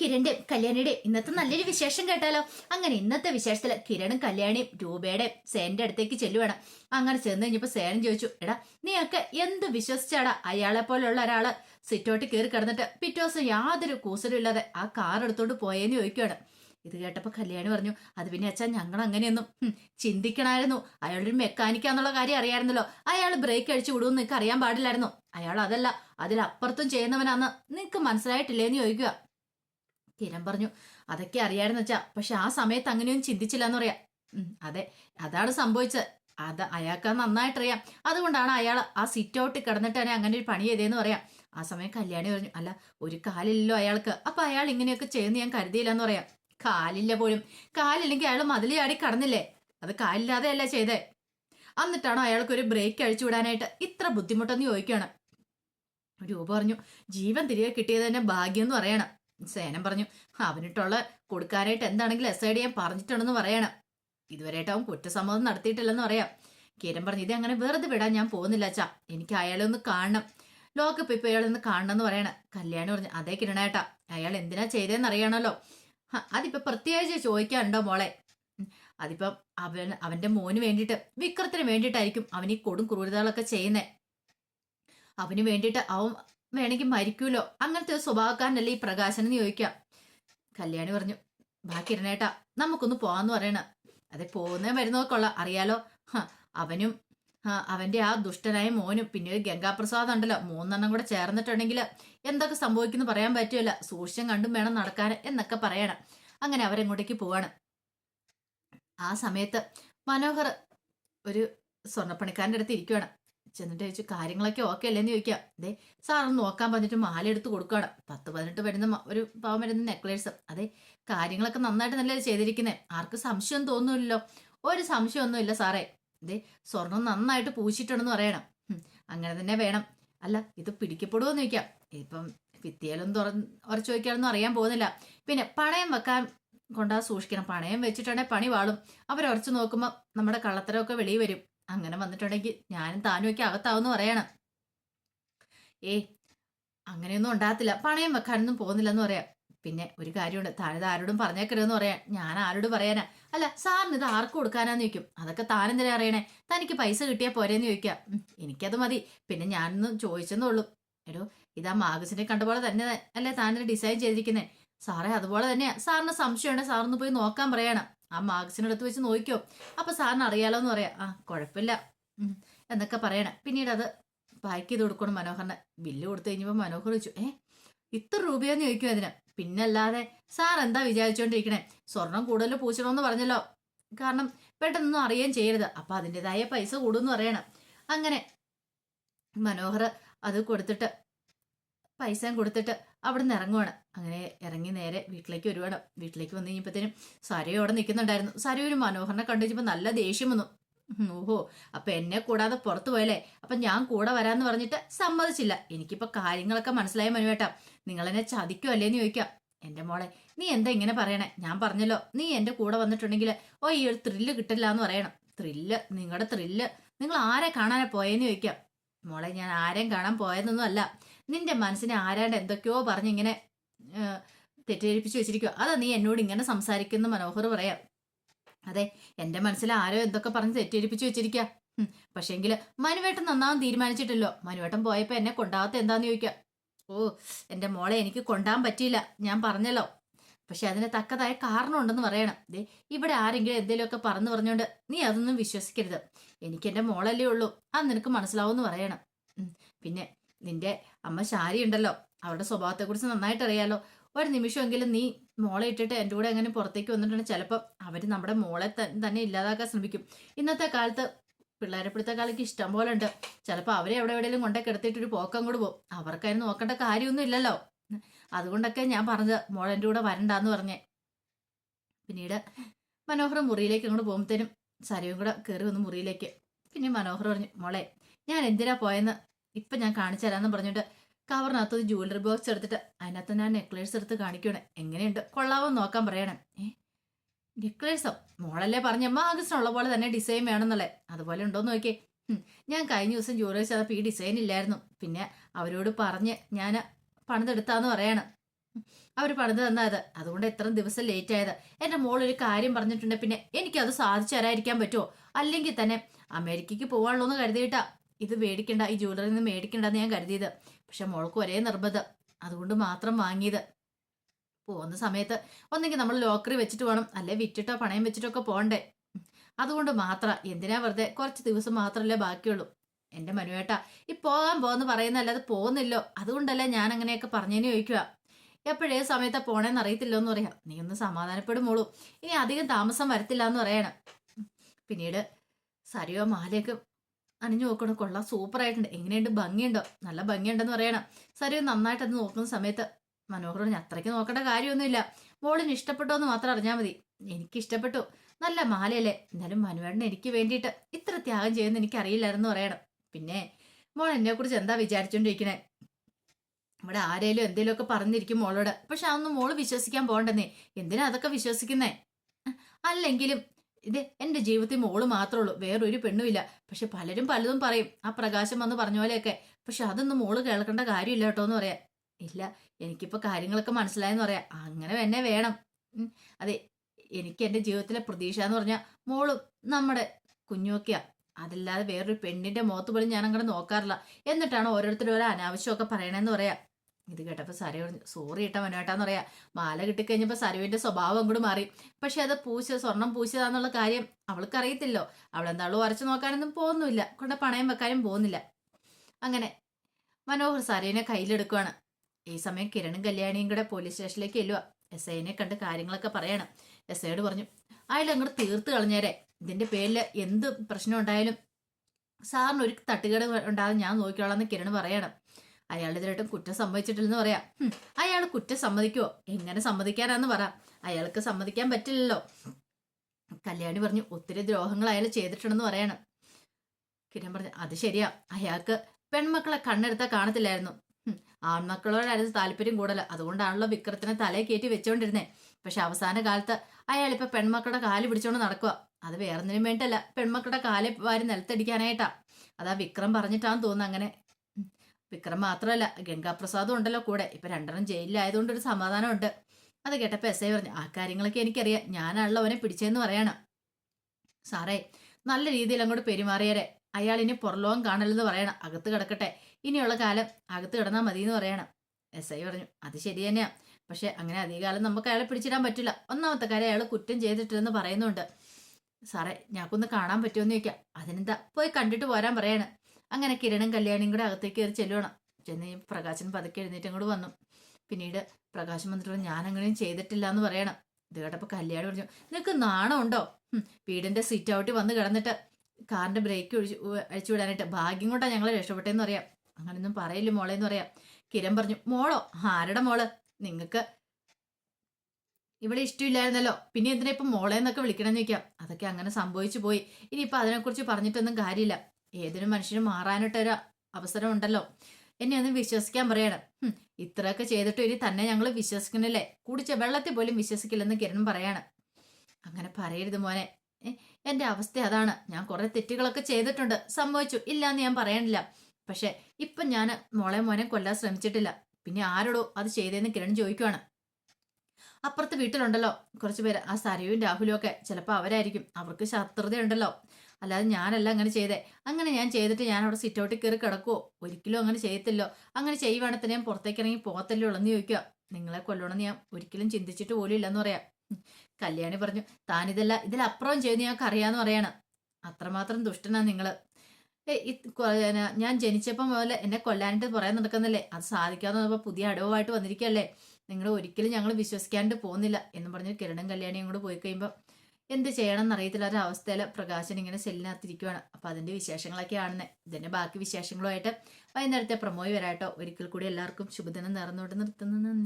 കിരണിന്റെ കല്യാണിയുടെ ഇന്നത്തെ നല്ലൊരു വിശേഷം കേട്ടാലോ? അങ്ങനെ ഇന്നത്തെ വിശേഷത്തിൽ കിരണും കല്യാണിയും രൂപയുടെ സേന്റെ അടുത്തേക്ക് ചെല്ലുവാണ്. അങ്ങനെ ചെന്ന് കഴിഞ്ഞപ്പോ സേനൻ ചോദിച്ചു എടാ നീയൊക്കെ എന്ത് വിശ്വസിച്ചാടാ അയാളെ പോലുള്ള ഒരാൾ? സിറ്റോട്ട് കയറി കിടന്നിട്ട് പിറ്റേ ദിവസം യാതൊരു കൂസലും ഇല്ലാതെ ആ കാർ എടുത്തോണ്ട് പോയേന്ന് ചോദിക്കുകയാണ് ഇത് കേട്ടപ്പോ കല്യാണി പറഞ്ഞു അത് പിന്നെ അച്ഛാ ഞങ്ങൾ അങ്ങനെയൊന്നും ചിന്തിക്കണായിരുന്നു. അയാളൊരു മെക്കാനിക്കാന്നുള്ള കാര്യം അറിയാമായിരുന്നല്ലോ അയാൾ ബ്രേക്ക് അടിച്ചു വിടുമെന്ന് നിനക്ക് അറിയാൻ പാടില്ലായിരുന്നു. അയാൾ അതല്ല അതിലപ്പുറത്തും ചെയ്യുന്നവനാന്ന് നിനക്ക് മനസ്സിലായിട്ടില്ലേന്ന് ചോദിക്കുക കിരൺ പറഞ്ഞു അതൊക്കെ അറിയായിരുന്നു വെച്ചാ പക്ഷെ ആ സമയത്ത് അങ്ങനെയൊന്നും ചിന്തിച്ചില്ല എന്ന് പറയാം അതെ അതാണ് സംഭവിച്ചത്. അത് അയാൾക്ക് നന്നായിട്ടറിയാം. അതുകൊണ്ടാണ് അയാൾ ആ സിറ്റ് ഔട്ട് കിടന്നിട്ട് തന്നെ അങ്ങനെ ഒരു പണി ചെയ്തതെന്ന് പറയാം. ആ സമയം കല്യാണി പറഞ്ഞു അല്ല ഒരു കാലില്ലല്ലോ അയാൾക്ക്. അപ്പൊ അയാൾ ഇങ്ങനെയൊക്കെ ചെയ്യുന്ന ഞാൻ കരുതിയില്ല എന്ന് പറയാം. കാലില്ല പോലും. കാലില്ലെങ്കിൽ അയാൾ മതിൽ ചാടി കടന്നില്ലേ? അത് കാലില്ലാതെ അല്ല ചെയ്തേ. എന്നിട്ടാണോ അയാൾക്ക് ഒരു ബ്രേക്ക് അഴിച്ചു വിടാനായിട്ട് ഇത്ര ബുദ്ധിമുട്ടെന്ന് ചോദിക്കുകയാണ്. രൂപ പറഞ്ഞു ജീവൻ തിരികെ കിട്ടിയത് തന്നെ ഭാഗ്യം എന്ന് പറയണം. സേനം പറഞ്ഞു അവനിട്ടുള്ള കൊടുക്കാനായിട്ട് എന്താണെങ്കിലും എസ് ഐ ഡി ഞാൻ പറഞ്ഞിട്ടുണ്ടെന്ന് പറയണം. ഇതുവരെയായിട്ട് അവൻ കുറ്റസമ്മതം നടത്തിയിട്ടില്ലെന്ന് പറയാം. കിരൺ പറഞ്ഞു ഇത് അങ്ങനെ വെറുതെ വിടാൻ ഞാൻ പോകുന്നില്ല അച്ഛാ. എനിക്ക് അയാളെ ഒന്ന് കാണണം. ലോക്കപ്പ് ഇപ്പൊ അയാളൊന്ന് കാണണം എന്ന് പറയണം. കല്യാണി പറഞ്ഞു അതേ കിരണേട്ടാ അയാൾ എന്തിനാ ചെയ്തതെന്ന് അറിയണമല്ലോ ഹ, അതിപ്പോ പ്രത്യേകിച്ച് ചോദിക്കാനുണ്ടോ മോളെ? അതിപ്പം അവൻ അവന്റെ മോന് വേണ്ടിയിട്ട് വിക്രത്തിന് വേണ്ടിയിട്ടായിരിക്കും അവൻ ഈ കൊടും ക്രൂരതകളൊക്കെ ചെയ്യുന്നേ. അവന് വേണ്ടിയിട്ട് അവൻ വേണമെങ്കിൽ മരിക്കൂലോ? അങ്ങനത്തെ ഒരു സ്വഭാവക്കാരനല്ലേ ഈ പ്രകാശൻ എന്ന് ചോദിക്കാം കല്യാണി പറഞ്ഞു ബാക്കി ഇരുന്നേട്ടാ നമുക്കൊന്ന് പോവാന്ന് പറയണ. അതെ പോകുന്നേ വരുന്നതൊക്കെയുള്ള അറിയാലോ? അവനും അവന്റെ ആ ദുഷ്ടനായ മോനും പിന്നെ ഒരു ഗംഗാപ്രസാദ് ഉണ്ടല്ലോ. മൂന്നെണ്ണം കൂടെ ചേർന്നിട്ടുണ്ടെങ്കിൽ എന്തൊക്കെ സംഭവിക്കുന്നു പറയാൻ പറ്റുമല്ല. സൂക്ഷ്യം കണ്ടും വേണം നടക്കാൻ എന്നൊക്കെ പറയണം. അങ്ങനെ അവരെങ്ങോട്ടേക്ക് പോവാണ്. ആ സമയത്ത് മനോഹർ ഒരു സ്വർണപ്പണിക്കാരന്റെ അടുത്ത് ഇരിക്കുകയാണ് ചെന്നിട്ട് ചോദിച്ചു കാര്യങ്ങളൊക്കെ ഓക്കെ അല്ലേന്ന് ചോദിക്കാം. അതെ സാർ ഒന്ന് നോക്കാൻ പറഞ്ഞിട്ട് മാല എടുത്ത് കൊടുക്കുകയാണ് പത്ത് പതിനെട്ട് വരുന്ന ഒരു പാവം വരുന്ന നെക്ലേസ് അതെ കാര്യങ്ങളൊക്കെ നന്നായിട്ട് നല്ല ചെയ്തിരിക്കുന്നത് ആർക്ക് സംശയം തോന്നുന്നില്ലല്ലോ. ഒരു സംശയമൊന്നുമില്ല സാറേ അതെ സ്വർണം നന്നായിട്ട് പൂശിയിട്ടുണ്ടെന്ന് പറയണം. അങ്ങനെ തന്നെ വേണം. അല്ല ഇത് പിടിക്കപ്പെടുമോന്ന് ചോദിക്കാം. ഇപ്പം ഭിത്തിയിലൊന്നും തുറന്ന് ഉറച്ചു വയ്ക്കാനൊന്നും അറിയാൻ പോകുന്നില്ല. പിന്നെ പണയം വെക്കാൻ കൊണ്ടാ സൂക്ഷിക്കണം. പണയം വെച്ചിട്ടാണെങ്കിൽ പണി വാളും. അവരുറച്ചു നോക്കുമ്പോൾ നമ്മുടെ കള്ളത്തരമൊക്കെ വെളിയിൽ വരും. അങ്ങനെ വന്നിട്ടുണ്ടെങ്കിൽ ഞാനും താനും ഒക്കെ അകത്താവെന്ന് പറയണം. ഏ അങ്ങനെയൊന്നും ഉണ്ടാകത്തില്ല. പണയം വെക്കാനൊന്നും പോകുന്നില്ലെന്ന് പറയാം. പിന്നെ ഒരു കാര്യമുണ്ട്. താനിത് ആരോടും പറഞ്ഞേക്കരുതെന്ന് പറയാൻ ഞാൻ ആരോട് പറയാനാ? അല്ല സാറിന് ഇത് ആർക്ക് കൊടുക്കാനാന്ന് ചോദിക്കും. അതൊക്കെ താനെന്തിനാ അറിയണേ? തനിക്ക് പൈസ കിട്ടിയാൽ പോരേന്ന് ചോദിക്കാം. എനിക്കത് മതി. പിന്നെ ഞാനൊന്നും ചോദിച്ചെന്നുള്ളൂ എടോ ഇതാ മാഗസിനെ കണ്ട പോലെ തന്നെ അല്ലേ താനിത് ഡിസൈൻ ചെയ്തിരിക്കുന്നേ? സാറേ അതുപോലെ തന്നെയാ. സാറിന് സംശയമാണ് സാറിന് പോയി നോക്കാൻ പറയണം. ആ മാർക്സിനടുത്ത് വെച്ച് നോക്കിയോ അപ്പൊ സാറിന് അറിയാലോ എന്ന് പറയാം. ആ കുഴപ്പമില്ല. എന്നൊക്കെ പറയണേ. പിന്നീട് അത് പാക്ക് ചെയ്ത് കൊടുക്കണം മനോഹറിന്. ബില്ല് കൊടുത്തു കഴിഞ്ഞപ്പോൾ മനോഹർ ചോദിച്ചു ഏ ഇത്ര രൂപയെന്ന് ചോദിക്കും അതിന് പിന്നല്ലാതെ സാർ എന്താ വിചാരിച്ചോണ്ടിരിക്കണേ? സ്വർണം കൂടുതൽ പൂച്ചണമെന്ന് പറഞ്ഞല്ലോ. കാരണം പെട്ടെന്നൊന്നും അറിയാൻ ചെയ്യരുത്. അപ്പൊ അതിന്റെതായ പൈസ കൂടുമെന്ന് പറയണം. അങ്ങനെ മനോഹർ അത് കൊടുത്തിട്ട് പൈസയും കൊടുത്തിട്ട് അവിടെ നിന്ന് ഇറങ്ങുവാണ്. അങ്ങനെ ഇറങ്ങി നേരെ വീട്ടിലേക്ക് വരുവാണ്. വീട്ടിലേക്ക് വന്നു കഴിഞ്ഞപ്പോഴത്തേനും സാരയോ അവിടെ നിൽക്കുന്നുണ്ടായിരുന്നു. സാരി ഒരു മനോഹരനെ കണ്ടു നല്ല ദേഷ്യം വന്നു. ഓഹോ അപ്പൊ എന്നെ കൂടാതെ പുറത്തു പോയല്ലേ? അപ്പൊ ഞാൻ കൂടെ വരാന്ന് പറഞ്ഞിട്ട് സമ്മതിച്ചില്ല. എനിക്കിപ്പോ കാര്യങ്ങളൊക്കെ മനസ്സിലായ മനുവേട്ടാ. നിങ്ങൾ എന്നെ ചതിക്കോ അല്ലേന്ന് ചോദിക്കാം. എന്റെ മോളെ നീ എന്താ ഇങ്ങനെ പറയണേ? ഞാൻ പറഞ്ഞല്ലോ. നീ എന്റെ കൂടെ വന്നിട്ടുണ്ടെങ്കിൽ ഓ ഈ ഒരു ത്രില്ല് കിട്ടില്ല എന്ന് പറയണം. ത്രില്ല് നിങ്ങളുടെ ത്രില്ല്. നിങ്ങൾ ആരെ കാണാനാ പോയെന്ന് ചോദിക്കാം. മോളെ ഞാൻ ആരെയും കാണാൻ പോയതൊന്നും അല്ല. നിന്റെ മനസ്സിനെ ആരാണ്ട് എന്തൊക്കെയോ പറഞ്ഞിങ്ങനെ ഇങ്ങനെ തെറ്റിദ്ധരിപ്പിച്ചു വെച്ചിരിക്കുക അതാ നീ എന്നോട് ഇങ്ങനെ സംസാരിക്കുന്ന മനോഹർ പറയാം. അതെ എന്റെ മനസ്സിൽ ആരോ എന്തൊക്കെ പറഞ്ഞ് തെറ്റിദ്ധരിപ്പിച്ചു വെച്ചിരിക്കുക പക്ഷേങ്കിൽ മനുവേട്ടൻ നന്നാവും തീരുമാനിച്ചിട്ടല്ലോ. മനുവേട്ടൻ പോയപ്പോ എന്നെ കൊണ്ടാകത്ത എന്താന്ന് ചോദിക്കുക ഓ എന്റെ മോളെ എനിക്ക് കൊണ്ടാൻ പറ്റിയില്ല. ഞാൻ പറഞ്ഞല്ലോ. പക്ഷെ അതിന് തക്കതായ കാരണമുണ്ടെന്ന് പറയണം. ദേ ഇവിടെ ആരെങ്കിലും എന്തെങ്കിലുമൊക്കെ പറഞ്ഞു പറഞ്ഞോണ്ട് നീ അതൊന്നും വിശ്വസിക്കരുത്. എനിക്ക് എന്റെ മോളല്ലേ ഉള്ളൂ. അത് നിനക്ക് മനസ്സിലാവുമെന്ന് പറയണം. ഉം. പിന്നെ നിന്റെ അമ്മ ശാരി ഉണ്ടല്ലോ. അവരുടെ സ്വഭാവത്തെക്കുറിച്ച് നന്നായിട്ട് അറിയാലോ ഒരു നിമിഷമെങ്കിലും നീ മോളെ ഇട്ടിട്ട് എന്റെ കൂടെ അങ്ങനെ പുറത്തേക്ക് വന്നിട്ടുണ്ടെങ്കിൽ ചിലപ്പോൾ അവർ നമ്മുടെ മോളെ തന്നെ ഇല്ലാതാക്കാൻ ശ്രമിക്കും. ഇന്നത്തെ കാലത്ത് പിള്ളേരെ പിടുത്തക്കാലക്ക് ഇഷ്ടം പോലെ ഉണ്ട് ചിലപ്പോൾ അവരെ എവിടെ എവിടെയെങ്കിലും കൊണ്ടേ കിടത്തിയിട്ട് ഒരു പോക്കം കൂടെ പോകും. അവർക്കതിന് നോക്കേണ്ട കാര്യമൊന്നും ഇല്ലല്ലോ. അതുകൊണ്ടൊക്കെ ഞാൻ പറഞ്ഞത് മോൾ എന്റെ കൂടെ വരണ്ടാന്ന് പറഞ്ഞേ. പിന്നീട് മനോഹർ മുറിയിലേക്ക് അങ്ങോട്ട് പോകുമ്പോഴത്തേനും സരയും കൂടെ കയറി വന്ന് മുറിയിലേക്ക്. പിന്നെ മനോഹർ പറഞ്ഞു മോളെ ഞാൻ എന്തിനാ പോയെന്ന് ഇപ്പം ഞാൻ കാണിച്ചു തരാമെന്ന് പറഞ്ഞിട്ട് കവറിനകത്ത് ഒരു ജ്വല്ലറി ബോക്സ് എടുത്തിട്ട് അതിനകത്ത് ഞാൻ നെക്ലേസ് എടുത്ത് കാണിക്കുകയാണ് എങ്ങനെയുണ്ട്? കൊള്ളാവോ നോക്കാൻ പറയണം. നെക്ലേസോ മോളല്ലേ പറഞ്ഞ മാഗസിനുള്ള പോലെ തന്നെ ഡിസൈൻ വേണമെന്നുള്ളേ. അതുപോലെ ഉണ്ടോന്ന് നോക്കിയേ. ഞാൻ കഴിഞ്ഞ ദിവസം ജ്വല്ലറി ചെയ്തപ്പോൾ ഈ ഡിസൈൻ ഇല്ലായിരുന്നു. പിന്നെ അവരോട് പറഞ്ഞ് ഞാൻ പണിതെടുത്താന്ന് പറയണം. അവർ പണിത് തന്നത് അതുകൊണ്ട് എത്ര ദിവസം ലേറ്റ് ആയത്. എന്റെ മോൾ ഒരു കാര്യം പറഞ്ഞിട്ടുണ്ട്. പിന്നെ എനിക്കത് സാധിച്ചു തരാതിരിക്കാൻ പറ്റുമോ അല്ലെങ്കിൽ തന്നെ അമേരിക്കയ്ക്ക് പോകാനുള്ളൂ എന്ന് കരുതിയിട്ടാ. ഇത് മേടിക്കണ്ട ഈ ജ്വല്ലറി നിന്ന് മേടിക്കണ്ടെന്ന് ഞാൻ കരുതിയത്. പക്ഷെ മോൾക്ക് ഒരേ നിർബന്ധം. അതുകൊണ്ട് മാത്രം വാങ്ങിയത്. പോകുന്ന സമയത്ത് ഒന്നെങ്കിൽ നമ്മൾ ലോക്കറി വെച്ചിട്ട് വേണം അല്ലെ വിറ്റിട്ടോ പണയം വെച്ചിട്ടോ ഒക്കെ പോകണ്ടേ? അതുകൊണ്ട് മാത്രം. എന്തിനാ വെറുതെ കുറച്ച് ദിവസം മാത്രമല്ലേ ബാക്കിയുള്ളൂ? എന്റെ മനുവേട്ട ഈ പോകാൻ പറയുന്നല്ല പറയുന്നല്ലാതെ പോകുന്നില്ലോ? അതുകൊണ്ടല്ലേ ഞാൻ അങ്ങനെയൊക്കെ പറഞ്ഞതിന് ചോദിക്കുക. എപ്പോഴേ സമയത്താ പോണേന്ന് അറിയത്തില്ലോ എന്ന് പറയാം. നീ ഒന്ന് സമാധാനപ്പെടുമോളൂ ഇനി അധികം താമസം വരത്തില്ല എന്ന് പറയണം. പിന്നീട് സരിയോ മാലയൊക്കെ അണിഞ്ഞു നോക്കണം. കൊള്ളാം. സൂപ്പറായിട്ടുണ്ട്. എങ്ങനെയുണ്ട്? ഭംഗിയുണ്ടോ? നല്ല ഭംഗിയുണ്ടെന്ന് പറയണം. സരിയോ നന്നായിട്ട് അത് നോക്കുന്ന സമയത്ത് മനോഹരോട് ഞാൻ അത്രയ്ക്ക് നോക്കേണ്ട കാര്യമൊന്നുമില്ല. മോളിന് ഇഷ്ടപ്പെട്ടോ എന്ന് മാത്രം അറിഞ്ഞാൽ മതി. എനിക്ക് ഇഷ്ടപ്പെട്ടു നല്ല മാലയല്ലേ? എന്നാലും മനുവേട്ടൻ എനിക്ക് വേണ്ടിയിട്ട് ഇത്ര ത്യാഗം ചെയ്യുമെന്ന് എനിക്ക് അറിയില്ലായിരുന്നു പറയണം. പിന്നെ മോൾ എന്നെ കുറിച്ച് എന്താ വിചാരിച്ചോണ്ടിരിക്കണേ? ഇവിടെ ആരേലും എന്തേലുമൊക്കെ പറഞ്ഞിരിക്കും മോളോട്. പക്ഷെ അതൊന്നും മോൾ വിശ്വസിക്കാൻ പോകണ്ടെന്നേ. എന്തിനാ അതൊക്കെ വിശ്വസിക്കുന്നേ? അല്ലെങ്കിലും ഇത് എന്റെ ജീവിതത്തിൽ മോൾ മാത്രമേ ഉള്ളൂ വേറൊരു പെണ്ണുമില്ല. പക്ഷെ പലരും പലതും പറയും ആ പ്രകാശം വന്ന് പറഞ്ഞ പോലെയൊക്കെ. പക്ഷെ അതൊന്നും മോൾ കേൾക്കേണ്ട കാര്യമില്ല കേട്ടോ എന്ന് പറയാം. ഇല്ല എനിക്കിപ്പോ കാര്യങ്ങളൊക്കെ മനസ്സിലായെന്ന് പറയാം. അങ്ങനെ തന്നെ വേണം. അതെ എനിക്ക് എന്റെ ജീവിതത്തിലെ പ്രതീക്ഷ എന്ന് പറഞ്ഞാൽ മോളും നമ്മുടെ കുഞ്ഞുമൊക്കെയാ. അതല്ലാതെ വേറൊരു പെണ്ണിന്റെ മുഖത്ത് പോലും ഞാൻ അങ്ങനെ നോക്കാറില്ല. എന്നിട്ടാണ് ഓരോരുത്തരും ഓരോ അനാവശ്യമൊക്കെ പറയണേന്ന് പറയാം. ഇത് കേട്ടപ്പോൾ സരി പറഞ്ഞു സോറി ഇട്ട മനോട്ടാന്ന് പറയാ മാല കിട്ടിക്കഴിഞ്ഞപ്പോൾ സരുവിന്റെ സ്വഭാവം അങ്ങോട്ട് മാറി. പക്ഷെ അത് പൂശ സ്വർണം പൂശതാന്നുള്ള കാര്യം അവൾക്ക് അറിയത്തില്ലോ അവൾ എന്താളും ഉറച്ചു നോക്കാനൊന്നും പോകുന്നില്ല കൊണ്ട് പണയം വെക്കാനും പോകുന്നില്ല. അങ്ങനെ മനോഹർ സരയനെ കയ്യിലെടുക്കുവാണ്. ഈ സമയം കിരണും കല്യാണിയും കൂടെ പോലീസ് സ്റ്റേഷനിലേക്ക് ചെല്ലുക എസ് ഐനെ കണ്ട് കാര്യങ്ങളൊക്കെ പറയണം. എസ് ഐയോട് പറഞ്ഞു അയാൾ അങ്ങോട്ട് തീർത്ത് കളഞ്ഞേരെ. ഇതിന്റെ പേരിൽ എന്ത് പ്രശ്നം ഉണ്ടായാലും സാറിന് ഒരു തട്ടുകേട് ഉണ്ടാകും ഞാൻ നോക്കിക്കോളാം എന്ന് കിരൺ പറയണം. അയാളിതിലായിട്ടും കുറ്റം സമ്മതിച്ചിട്ടില്ലെന്ന് പറയാം. അയാൾ കുറ്റം സമ്മതിക്കുമോ എങ്ങനെ സമ്മതിക്കാനാന്ന് പറ. അയാൾക്ക് സമ്മതിക്കാൻ പറ്റില്ലല്ലോ. കല്യാണി പറഞ്ഞു ഒത്തിരി ദ്രോഹങ്ങൾ അയാൾ ചെയ്തിട്ടുണ്ടെന്ന് പറയാണ്. കിരൺ പറഞ്ഞു അത് ശരിയാ. അയാൾക്ക് പെൺമക്കളെ കണ്ണെടുത്താൽ കാണത്തില്ലായിരുന്നു. ആൺമക്കളോടായിരുന്നു താല്പര്യം കൂടുതൽ അതുകൊണ്ടാണല്ലോ വിക്രത്തിനെ തലയെ കയറ്റി വെച്ചോണ്ടിരുന്നേ. പക്ഷെ അവസാന കാലത്ത് അയാൾ ഇപ്പൊ പെൺമക്കളുടെ കാൽ പിടിച്ചോണ്ട് നടക്കുക അത് വേറൊന്നിനും വേണ്ടല്ല പെൺമക്കളുടെ കാലെ വാരി നിലത്തടിക്കാനായിട്ടാ. അതാ വിക്രം പറഞ്ഞിട്ടാന്ന് തോന്നുന്നു അങ്ങനെ. വിക്രം മാത്രമല്ല ഗംഗാപ്രസാദും ഉണ്ടല്ലോ കൂടെ. ഇപ്പൊ രണ്ടെണ്ണം ജയിലിലായതുകൊണ്ട് ഒരു സമാധാനമുണ്ട്. അത് കേട്ടപ്പോ എസ് ഐ പറഞ്ഞു ആ കാര്യങ്ങളൊക്കെ എനിക്കറിയാം. ഞാനാണല്ലോ അവനെ പിടിച്ചതെന്ന് പറയണം. സാറേ നല്ല രീതിയിൽ അങ്ങോട്ട് പെരുമാറിയരെ. അയാൾ ഇനി പുറലോകം കാണലെന്ന് പറയണം. അകത്ത് കിടക്കട്ടെ. ഇനിയുള്ള കാലം അകത്ത് കിടന്നാൽ മതി എന്ന് പറയണം. എസ് ഐ പറഞ്ഞു അത് ശരി തന്നെയാ. പക്ഷെ അങ്ങനെ അധികകാലം നമുക്ക് അയാളെ പിടിച്ചിടാൻ പറ്റില്ല. ഒന്നാമത്തെ കാര്യം അയാൾ കുറ്റം ചെയ്തിട്ടില്ലെന്ന് പറയുന്നുണ്ട്. സാറേ ഞങ്ങൾക്കൊന്ന് കാണാൻ പറ്റുമെന്ന് ചോദിക്കാം. അതിനെന്താ? പോയി കണ്ടിട്ട് പോരാൻ പറയാണ്. അങ്ങനെ കിരണും കല്യാണിയും കൂടെ അകത്തേക്ക് കയറി ചെല്ലുകയാണ് ചെന്ന് പ്രകാശൻ പതുക്കെ എഴുന്നേറ്റ് അങ്ങോട്ട് വന്നു. പിന്നീട് പ്രകാശൻ വന്നിട്ട് ഞാൻ അങ്ങനെയും ചെയ്തിട്ടില്ല എന്ന് പറയണം. ഇത് കേട്ടപ്പോൾ കല്യാണി പറഞ്ഞു നിനക്ക് ഉണ്ടോ വീടിന്റെ സിറ്റ് ഔട്ട് വന്ന് കിടന്നിട്ട് കാറിന്റെ ബ്രേക്ക് ഒഴിച്ചു അഴിച്ചു വിടാനായിട്ട് ഭാഗ്യം കൊണ്ടാണ് ഞങ്ങളെ രക്ഷപ്പെട്ടെന്ന് പറയാം. അങ്ങനൊന്നും പറയില്ല മോളെ എന്ന് പറയാം. കിരൺ പറഞ്ഞു മോളോ ആരുടെ മോൾ? നിങ്ങൾക്ക് ഇവിടെ ഇഷ്ടമില്ലായിരുന്നല്ലോ. പിന്നെ എന്തിനാ ഇപ്പം മോളെ എന്നൊക്കെ വിളിക്കണമെന്ന് ചോദിക്കാം. അതൊക്കെ അങ്ങനെ സംഭവിച്ചു പോയി. ഇനിയിപ്പോൾ അതിനെക്കുറിച്ച് പറഞ്ഞിട്ടൊന്നും കാര്യമില്ല. ഏതൊരു മനുഷ്യനും മാറാനായിട്ടൊരു അവസരം ഉണ്ടല്ലോ എന്നെ ഒന്നും വിശ്വസിക്കാൻ പറയണം. ഇത്രയൊക്കെ ചെയ്തിട്ട് ഇനി തന്നെ ഞങ്ങൾ വിശ്വസിക്കുന്നില്ലേ? കുടിച്ച വെള്ളത്തിൽ പോലും വിശ്വസിക്കില്ലെന്ന് കിരൺ പറയാണ്. അങ്ങനെ പറയരുത് മോനെ. എന്റെ അവസ്ഥ അതാണ്. ഞാൻ കുറെ തെറ്റുകളൊക്കെ ചെയ്തിട്ടുണ്ട്. സംഭവിച്ചു ഇല്ല എന്ന് ഞാൻ പറയണില്ല. പക്ഷെ ഇപ്പൊ ഞാൻ മോളെ മോനെ കൊല്ലാൻ ശ്രമിച്ചിട്ടില്ല. പിന്നെ ആരോടോ അത് ചെയ്തതെന്ന് കിരൺ ചോദിക്കുവാണ്. അപ്പുറത്ത് വീട്ടിലുണ്ടല്ലോ കുറച്ച് പേര്. ആ സരയും രാഹുലും ഒക്കെ. ചിലപ്പോൾ അവരായിരിക്കും. അവർക്ക് ശത്രുതയുണ്ടല്ലോ. അല്ലാതെ ഞാനല്ല അങ്ങനെ ചെയ്തേ. അങ്ങനെ ഞാൻ ചെയ്തിട്ട് ഞാൻ അവിടെ സിറ്റ് ഔട്ടിൽ കയറി കിടക്കുവോ? ഒരിക്കലും അങ്ങനെ ചെയ്യത്തില്ലോ. അങ്ങനെ ചെയ്യുവാണെങ്കിൽ ഞാൻ പുറത്തേക്ക് ഇറങ്ങി പോകത്തല്ലോ ഉള്ളെന്ന് ചോദിക്കുക നിങ്ങളെ കൊല്ലണമെന്ന് ഞാൻ ഒരിക്കലും ചിന്തിച്ചിട്ട് പോലും ഇല്ലെന്ന് പറയാം. കല്യാണി പറഞ്ഞു താനിതല്ല ഇതിലപ്പുറം ചെയ്ത് ഞങ്ങൾക്ക് അറിയാന്ന് പറയണം. അത്രമാത്രം ദുഷ്ടനാ നിങ്ങൾ ഞാൻ ജനിച്ചപ്പം മുതൽ എന്നെ കൊല്ലാനായിട്ട് പറയാൻ നടക്കുന്നില്ലേ? അത് സാധിക്കാതെ വന്നപ്പോൾ പുതിയ അടവുമായിട്ട് വന്നിരിക്കല്ലേ? നിങ്ങൾ ഒരിക്കലും ഞങ്ങൾ വിശ്വസിക്കാണ്ട് പോകുന്നില്ല. എന്ന് പറഞ്ഞ് കിരണും കല്യാണിയും കൂടെ പോയി കഴിയുമ്പോൾ എന്ത് ചെയ്യണം എന്നറിയത്തില്ല ഒരു അവസ്ഥയിൽ പ്രകാശൻ ഇങ്ങനെ സെല്ലിനകത്തിരിക്കുവാണ്. അപ്പൊ അതിന്റെ വിശേഷങ്ങളൊക്കെ ആണെന്ന്. ഇതിന്റെ ബാക്കി വിശേഷങ്ങളുമായിട്ട് വൈകുന്നേരത്തെ പ്രമോയി വരാട്ടോ. ഒരിക്കൽ കൂടി എല്ലാവർക്കും ശുഭദിനം നേർന്നുകൊണ്ട് നിർത്തുന്നു.